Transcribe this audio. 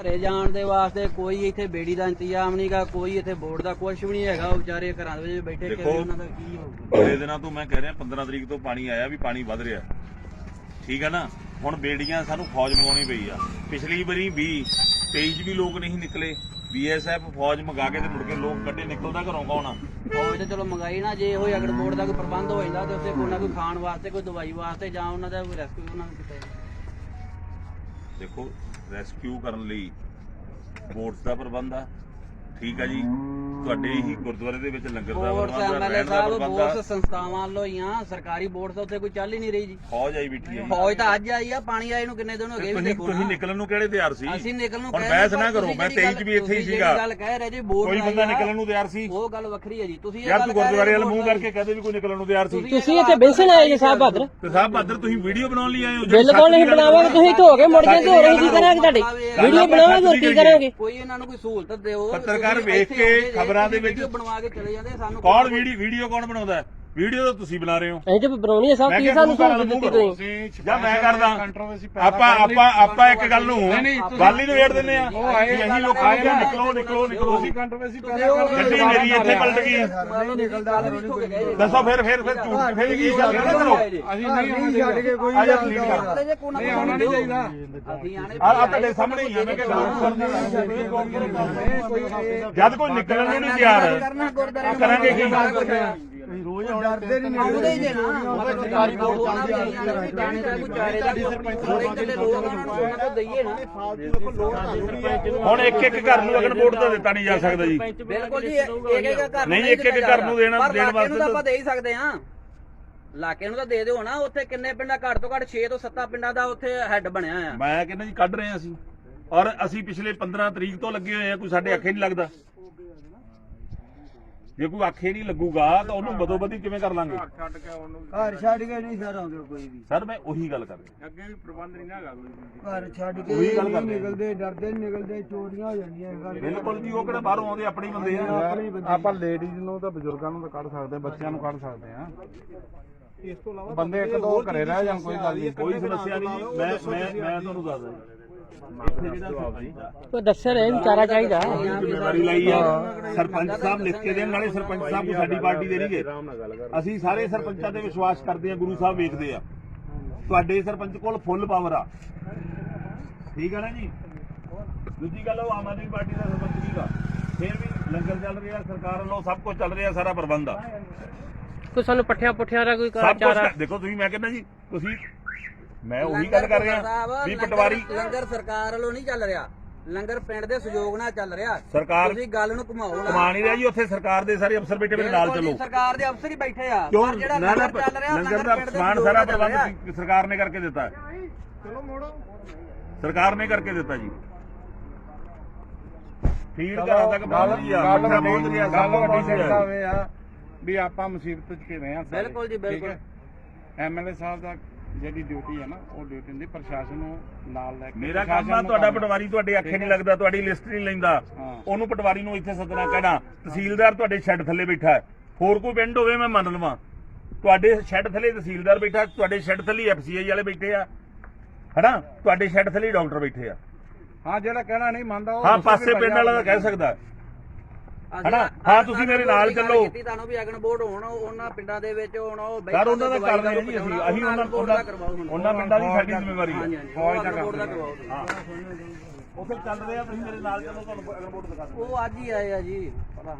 ਘਰੇ ਜਾਣ ਦੇ ਵਾਸਤੇ ਕੋਈ ਇੱਥੇ ਬੇੜੀ ਦਾ ਇੰਤਜ਼ਾਮ ਨਹੀਂਗਾ ਕੋਈ ਇੱਥੇ ਬੋਰਡ ਦਾ ਕੁਝ ਵੀ ਨਹੀਂ ਹੈਗਾ ਉਹ ਵਿਚਾਰੇ ਘਰਾਂ ਦੇ ਵਿੱਚ ਬੈਠੇ ਦੇਖੋ, ਕਿਵੇਂ ਉਹਨਾਂ ਦਾ ਕੀ ਹੋਊਗਾ? ਬੜੇ ਦਿਨਾਂ ਤੋਂ ਮੈਂ ਕਹਿ ਰਿਹਾ 15 ਤਰੀਕ ਤੋਂ ਪਾਣੀ ਆਇਆ ਵੀ ਪਾਣੀ ਵੱਧ ਰਿਹਾ। ਠੀਕ ਹੈ ਨਾ? ਹੁਣ ਬੇੜੀਆਂ ਸਾਨੂੰ ਫੌਜ ਮੰਗਾਉਣੀ ਪਈ ਆ। ਪਿਛਲੀ ਵਾਰੀ ਵੀ 23 ਚ ਵੀ ਲੋਕ ਨਹੀਂ ਨਿਕਲੇ। ਬੀਐਸਐਫ ਫੌਜ ਮੰਗਾ ਕੇ ਤੇ ਮੁੜ ਕੇ ਲੋਕ ਕੱਢੇ ਨਿਕਲਦਾ ਘਰੋਂ ਕੌਣ ਆ? ਫੌਜ ਤਾਂ ਚਲੋ ਮੰਗਾਈ ਨਾ ਜੇ ਹੋਈ ਅਗਰ ਬੋਰਡ ਦਾ ਕੋਈ ਪ੍ਰਬੰਧ ਹੋ ਜਾਂਦਾ ਤੇ ਉੱਥੇ ਕੋਈ ਨਾ ਕੋਈ ਖਾਣ ਵਾਸਤੇ ਕੋਈ ਦਵਾਈ ਵਾਸਤੇ ਜਾਂ ਉਹਨਾਂ ਦਾ ਕੋਈ ਰੈਸਕਿਊ ਉਹਨਾਂ ਨੂੰ ਕੀਤਾ। ਦੇਖੋ ਰੈਸਕਿਊ ਕਰਨ ਲਈ ਬੋਟਸ ਦਾ ਪ੍ਰਬੰਧ ਆ। ਠੀਕ ਆ ਜੀ? ਤੁਹਾਡੇ ਹੀ ਗੁਰਦੁਆਰੇ ਦੇ ਵਿੱਚ ਲੰਗਰ ਦਾ ਬੋਰਡ ਪ੍ਰਬੰਧ ਆ ਐਮਐਲਏ ਰਹਿਣ ਦਾ ਸਾਹਿਬ ਪ੍ਰਬੰਧ ਆ ਬੋਰਡ ਸੰਸਥਾਵਾਂ ਵੱਲੋਂ ਹੀ ਆ ਸਰਕਾਰੀ ਬੋਰਡ ਤਾਂ ਉੱਥੇ ਕੋਈ ਚੱਲ ਹੀ ਨਹੀਂ ਰਹੀ ਜੀ। ਫੌਜ ਆਈ ਬੈਠੀ ਹੈ ਜੀ। ਫੌਜ ਤਾਂ ਅੱਜ ਆਈ ਆ ਪਾਣੀ ਆਏ ਨੂੰ ਕਿੰਨੇ ਦਿਨ ਹੋ ਗਏ ਵੀ ਤੁਸੀਂ ਦੇਖੋ ਤੁਸੀਂ ਨਾ। ਨਿਕਲਣ ਨੂੰ ਕਿਹੜੇ ਤਿਆਰ ਸੀ? ਅਸੀਂ ਨਿਕਲਣ ਨੂੰ ਹੁਣ ਕਹਿ ਬਹਿਸ ਰਹੇ ਨਾ ਪਰ ਕਰੋ ਤੁਸੀਂ ਮੈਂ ਜਿਹੜੀ 23 ਚ ਵੀ ਇੱਥੇ ਹੀ ਤੁਸੀਂ ਸੀਗਾ। ਜਿਹੜੀ ਗੱਲ ਕਹਿ ਰਹੇ ਜੀ ਬੋਰਡ ਕੋਈ ਬੰਦਾ ਨਿਕਲਣ ਨੂੰ ਤਿਆਰ ਸੀ? ਉਹ ਗੱਲ ਵੱਖਰੀ ਹੈ ਜੀ। ਤੁਸੀਂ ਇਹ ਯਾਰ ਗੱਲ ਤੂੰ ਕਹਿ ਰਹੇ ਗੁਰਦੁਆਰੇ ਵੱਲ ਮੂੰਹ ਕਰਕੇ ਕਹਦੇ ਵੀ ਕੋਈ ਨਿਕਲਣ ਨੂੰ ਤਿਆਰ ਸੀ? ਤੁਸੀਂ ਇੱਥੇ ਬੈਂਸਣ ਆਏ ਜੀ ਸਾਹਿਬ ਬਹਾਦਰ। ਤੇ ਸਾਹਿਬ ਬਹਾਦਰ ਤੁਸੀਂ ਵੀਡੀਓ ਬਣਾਉਣ ਲਈ ਆਏ ਹੋ? ਜਿਹੜੀ ਬਿਲਕੁਲ ਨਹੀਂ ਸੱਚ ਦੀ ਗੱਲ ਬਣਾਵਾਂਗੇ? ਤੁਸੀਂ ਧੋ ਕੇ ਮੁੜ ਜਾਂਦੇ ਹੋਰ ਅਸੀਂ ਕੀ ਕਰਾਂਗੇ ਤੁਹਾਡੇ। ਵੀਡੀਓ ਬਣਾਵਾਂਗੇ ਹੋਰ ਕੀ ਕਰਾਂਗੇ ਕੋਈ ਇਹਨਾਂ ਨੂੰ ਕੋਈ ਸਹੂਲਤ ਦਿਓ ਪੱਤਰਕਾਰ ਤੁਸੀਂ ਵੇਖ ਇੱਥੇ ਕੇ ਆਉਂਦੇ ਜੇ, ਖਬਰਾਂ ਦੇ ਵਿੱਚ- ਬਣਵਾ ਕੇ ਚਲੇ ਜਾਂਦੇ ਸਾਨੂੰ ਕੌਣ ਵੀਡੀਓ ਵੀਡੀਓ ਕੌਣ ਬਣਾਉਂਦਾ ਹੈ? ਵੀਡੀਓ ਤਾਂ ਤੁਸੀਂ ਬਣਾ ਰਹੇ ਹੋ ਅਸੀਂ ਤੇ ਬਣਾਉਣੀ ਹੈ ਸਭ ਕੀ ਸਾਨੂੰ ਸਹੂਲਤ ਦਿੱਤੀ ਕਰੋ ਤੁਸੀਂ ਜਾਂ ਮੈਂ ਕਰਦਾ ਆਪਾਂ ਆਪਾਂ ਆਪਾਂ ਇੱਕ ਗੱਲ ਨੂੰ ਗੱਲ ਹੀ ਨਿਬੇੜ ਦਿੰਦੇ ਆ ਆਏ ਅਸੀਂ ਲੋਕਾਂ ਨੂੰ ਕਿਹਾ ਨਿਕਲੋ ਨਿਕਲੋ ਨਿਕਲੋ ਤੁਸੀਂ ਕੰਟਰੋਵਰਸੀ ਤੁਸੀਂ ਉਹ ਗੱਡੀ ਮੇਰੀ ਇੱਥੇ ਪਲਟ ਗਈ ਦੱਸੋ ਫਿਰ ਫਿਰ ਫਿਰ ਝੂਠ ਫਿਰ ਕੀ ਗੱਲ ਕਰਦੇ ਕਰੋ ਅਸੀਂ ਨਹੀਂ ਛੱਡ ਕੇ ਕੋਈ ਕਰ ਨਹੀਂ ਆਉਣਾ ਨਹੀਂ ਚਾਹੀਦਾ ਅਸੀਂ ਆਣੇ ਆ ਤੁਹਾਡੇ ਸਾਹਮਣੇ ਹੀ ਆ ਮੈਂ ਕਿਹਾ ਜਦ ਕੋਈ ਨਿਕਲਣ ਨੂੰ ਨਹੀਂ ਤਿਆਰ ਕਰਾਂਗੇ ਕੀ ਰੋਜ਼ ਡਰਦੇ ਨਹੀਂ ਆਉਂਦੇ ਹੀ ਜੇ ਨਾ। ਸਰਕਾਰੀ ਬੋਰਡ ਜਾਂਦੇ ਆ ਜਾਣੇ ਦਾ ਕੋਈ ਚਾਰੇ ਦਾ ਥੋੜੇ ਕਿਤੇ ਲੋਕ ਉਹਨਾਂ ਨੂੰ ਉਹਨਾਂ ਤੋਂ ਦਈਏ ਨਾ। ਹੁਣ ਇੱਕ ਇੱਕ ਘਰ ਨੂੰ ਅਗਨ ਵੋਟ ਤਾਂ ਦਿੱਤਾ ਨਹੀਂ ਜਾ ਸਕਦਾ ਜੀ। ਬਿਲਕੁਲ ਜੀ ਇੱਕ ਇੱਕ ਘਰ ਨੂੰ ਨਹੀਂ, ਇੱਕ ਇੱਕ ਘਰ ਨੂੰ ਦੇਣਾ- ਦੇਣ ਇਲਾਕੇ ਨੂੰ ਵਾਸਤੇ ਤਾਂ ਆਪਾਂ ਦੇ ਹੀ ਸਕਦੇ ਆ ਇਲਾਕੇ ਨੂੰ ਤਾਂ ਦੇ ਦਿਓ ਨਾ ਉੱਥੇ ਕਿੰਨੇ ਪਿੰਡਾਂ ਘੱਟ ਤੋਂ ਘੱਟ 6 ਤੋਂ 7 ਪਿੰਡਾਂ ਦਾ ਉੱਥੇ ਹੈੱਡ ਬਣਿਆ ਆ ਮੈਂ ਕਹਿੰਦਾ ਜੀ ਕੱਢ ਰਹੇ ਹਾਂ ਅਸੀਂ। ਔਰ ਅਸੀਂ ਪਿਛਲੇ 15 ਤਰੀਕ ਤੋਂ ਲੱਗੇ ਹੋਏ ਆ ਕੋਈ ਸਾਡੇ ਅੱਖੇ ਨਹੀਂ ਲੱਗਦਾ। ਜੇ ਕੋਈ ਅੱਖੇ ਨਹੀਂ ਲੱਗੂਗਾ ਤਾਂ ਉਹਨੂੰ ਬਦੋ ਬਦੀ ਕਿਵੇਂ ਕਰ ਲਾਂਗੇ? ਛੱਡ ਕੇ ਉਹਨੂੰ ਘਰ ਛੱਡ ਕੇ ਨਹੀਂ ਸਰ ਆਉਂਦੇ ਕੋਈ ਵੀ। ਸਰ ਮੈਂ ਉਹੀ ਗੱਲ ਕਰ ਰਿਹਾ। ਅੱਗੇ ਵੀ ਪ੍ਰਬੰਧ ਨਹੀਂ ਨਾ ਹੈਗਾ ਕੋਈ। ਘਰ ਛੱਡ ਕੇ ਉਹੀ ਗੱਲ ਨਹੀਂ ਕਰਦੇ ਆ। ਨਿਕਲਦੇ ਡਰਦੇ ਨਹੀਂ ਨਿਕਲਦੇ ਚੋਰੀਆਂ ਹੋ ਜਾਂਦੀਆਂ ਘਰ ਬਿਲਕੁਲ ਜੀ ਉਹ ਕਿਹੜਾ ਬਾਹਰੋਂ ਆਉਂਦੇ ਆਪਣੇ ਹੀ ਬੰਦੇ ਆ। ਆਪਾਂ ਲੇਡੀਜ਼ ਨੂੰ ਤਾਂ ਬਜ਼ੁਰਗਾਂ ਨੂੰ ਤਾਂ ਕੱਢ ਸਕਦੇ ਹਾਂ ਬੱਚਿਆਂ ਨੂੰ ਕੱਢ ਸਕਦੇ ਹਾਂ। ਇਸ ਤੋਂ ਇਲਾਵਾ ਬੰਦੇ ਇੱਕ ਦੋ ਘਰੇ ਰਹਿ ਜਾਣ ਕੋਈ ਗੱਲ ਨਹੀਂ। ਕੋਈ ਸਮੱਸਿਆ ਨਹੀਂ। ਜੀ ਮੈਂ ਮੈਂ ਮੈਂ ਤੁਹਾਨੂੰ ਦੱਸਦਾ। ਕੋਈ ਦੱਸਿਆ ਰਹੇ ਵਿਚਾਰਾ ਚਾਹੀਦਾ। ਜ਼ਿੰਮੇਵਾਰੀ ਲਈ ਆ। ਸਰਪੰਚ ਸਾਹਿਬ ਲਿਖ ਕੇ ਦੇਣ ਨਾਲੇ ਸਰਪੰਚ ਸਾਹਿਬ ਨੂੰ ਸਾਡੀ ਪਾਰਟੀ ਦੇ ਨਹੀਂਗੇ ਅਸੀਂ ਸਾਰੇ ਸਰਪੰਚਾਂ ਤੇ ਵਿਸ਼ਵਾਸ ਕਰਦੇ ਆ ਗੁਰੂ ਸਾਹਿਬ ਵੇਖਦੇ ਆ। ਤੁਹਾਡੇ ਸਰਪੰਚ ਕੋਲ ਫੁੱਲ ਪਾਵਰ ਆ। ਠੀਕ ਆ ਨਾ ਜੀ? ਦੂਜੀ ਗੱਲ ਉਹ ਆਮ ਆਦਮੀ ਪਾਰਟੀ ਦਾ ਸਰਪੰਚ ਸੀਗਾ ਫਿਰ ਵੀ ਲੰਗਰ ਚੱਲ ਰਿਹਾ ਸਰਕਾਰ ਵੱਲੋਂ ਸਭ ਕੁਝ ਚੱਲ ਰਿਹਾ ਸਾਰਾ ਪ੍ਰਬੰਧ ਆ। ਕੋਈ ਸਾਨੂੰ ਪੱਠਿਆਂ ਪੁੱਠਿਆਂ ਦਾ ਕੋਈ ਸਭ ਚਾਰਾ? ਦੇਖੋ ਤੁਸੀਂ ਮੈਂ ਕਹਿੰਦਾ ਜੀ ਤੁਸੀਂ ਮੈਂ ਉਹੀ ਗੱਲ ਕਰ ਰਿਹਾ ਵੀ ਲੰਗਰ- ਪਟਵਾਰੀ ਲੰਗਰ ਸਰਕਾਰ ਵੱਲੋਂ ਨਹੀਂ ਚੱਲ ਰਿਹਾ। ਲੰਗਰ ਪਿੰਡ ਦੇ ਸਹਿਯੋਗ ਨਾਲ ਚੱਲ ਰਿਹਾ। ਸਰਕਾਰ ਤੁਸੀਂ ਗੱਲ ਨੂੰ ਘੁਮਾਓ ਨਾ। ਕਮਾ ਨਹੀਂ ਰਿਹਾ ਜੀ ਉੱਥੇ ਸਰਕਾਰ ਦੇ ਸਾਰੇ ਅਫਸਰ ਬੈਠੇ ਮੇਰੇ ਨਾਲ ਬਿਲਕੁਲ ਜੀ, ਚੱਲੋ। ਸਰਕਾਰ ਦੇ ਅਫਸਰ ਹੀ ਬੈਠੇ ਆ। ਕਿਉਂ? ਪਰ ਜਿਹੜਾ ਨਾ ਨਾ ਲੰਗਰ ਚੱਲ ਰਿਹਾ ਲੰਗਰ ਦਾ ਪਿੰਡ ਦੇ ਸਮਾਨ ਸਹਿਯੋਗ ਸਾਰਾ ਨਾਲ ਚੱਲ ਰਿਹਾ। ਪ੍ਰਬੰਧ ਸਰਕਾਰ ਨੇ ਕਰਕੇ ਦਿੱਤਾ। ਚਲੋ ਮੋੜੋ। ਸਰਕਾਰ ਨੇ ਕਰਕੇ ਦਿੱਤਾ ਜੀ। ਫੀਡ ਘਰਾਂ ਤੱਕ ਪਹੁੰਚ ਰਹੀ ਆ ਗੱਲ ਮੱਠਾ ਪਹੁੰਚ ਰਿਹਾ ਸਭ ਰਿਹਾ ਹੋਵੇ ਆ ਵੀ ਆਪਾਂ ਮੁਸੀਬਤ ਚ ਕਿਵੇਂ ਆ ਬਿਲਕੁਲ ਜੀ? ਬਿਲਕੁਲ। ਐਮਐਲਏ ਸਾਹਿਬ ਦਾ ਜਿਹੜੀ ਡਿਊਟੀ ਹੈ ਨਾ ਉਹ ਡਿਊਟੀ ਹੁੰਦੀ ਪ੍ਰਸ਼ਾਸਨ ਨੂੰ ਨਾਲ ਲੈ ਕੇ ਮੇਰਾ ਕੰਮ ਆ ਨੂੰ ਤੁਹਾਡਾ ਕੰਮ- ਪਟਵਾਰੀ ਤੁਹਾਡੇ ਅੱਖੇ ਨਹੀਂ ਲੱਗਦਾ ਤੁਹਾਡੀ ਲਿਸਟ ਨਹੀਂ ਲੈਂਦਾ। ਹਾਂ। ਉਹਨੂੰ ਪਟਵਾਰੀ ਨੂੰ ਇੱਥੇ ਸੱਦਣਾ ਕਹਿਣਾ ਤਹਿਸੀਲਦਾਰ ਤੁਹਾਡੇ ਸ਼ੈੱਡ ਥੱਲੇ ਬੈਠਾ ਹੈ। ਹੋਰ ਕੋਈ ਪਿੰਡ ਹੋਵੇ ਮੈਂ ਮੰਨ ਲਵਾਂ। ਤੁਹਾਡੇ ਸ਼ੈੱਡ ਥੱਲੇ ਤਹਿਸੀਲਦਾਰ ਬੈਠਾ ਤੁਹਾਡੇ ਸ਼ੈੱਡ ਥੱਲੇ ਐਫਸੀਆਈ ਵਾਲੇ ਬੈਠੇ ਆ। ਹਨਾ? ਤੁਹਾਡੇ ਸ਼ੈੱਡ ਥੱਲੇ ਡਾਕਟਰ ਬੈਠੇ ਆ। ਹਾਂ ਜਿਹੜਾ ਕਹਿਣਾ ਨਹੀਂ ਮੰਨਦਾ ਉਹ ਹਾਂ ਪਾਸੇ ਪਿੰਡ ਵਾਲਾ ਤਾਂ ਕਹਿ ਸਕਦਾ। ਹਨਾ? ਹਾਂ, ਤੁਸੀਂ ਮੇਰੇ ਨਾਲ ਚੱਲੋ। ਕੀਤੀ ਤੁਹਾਨੂੰ ਵੀ ਅਗਨ ਬੋਰਡ ਹੋਣ ਉਹਨਾਂ ਪਿੰਡਾਂ ਦੇ ਵਿੱਚ ਹੁਣ ਉਹ ਸਰ ਉਹਨਾਂ ਦਾ ਕਰ ਰਹੇ ਹਾਂ ਜੀ ਅਸੀਂ ਪਹੁੰਚਾਉਣਾ, ਅਸੀਂ ਉਹਨਾਂ board ਦਾ ਕਰਵਾਓ ਹੁਣ। ਉਹਨਾਂ ਪਿੰਡਾਂ ਦੀ ਸਾਡੀ ਜ਼ਿੰਮੇਵਾਰੀ ਹਾਂਜੀ ਹੈ ਹਾਂਜੀ ਫੌਜ ਦਾ ਅਗਨ board ਦਾ ਕੰਮ ਕਰਵਾਓ ਤੁਸੀਂ। ਹਾਂ ਉੱਥੇ ਚੱਲ ਰਿਹਾ ਤੁਸੀਂ ਮੇਰੇ ਨਾਲ ਚੱਲੋ ਤੁਹਾਨੂੰ ਅਗਰ ਵੋਟ ਦਿਖਾ ਦਿੰਦਾ ਉਹ ਅੱਜ ਹੀ ਆਏ ਆ ਜੀ ਪਤਾ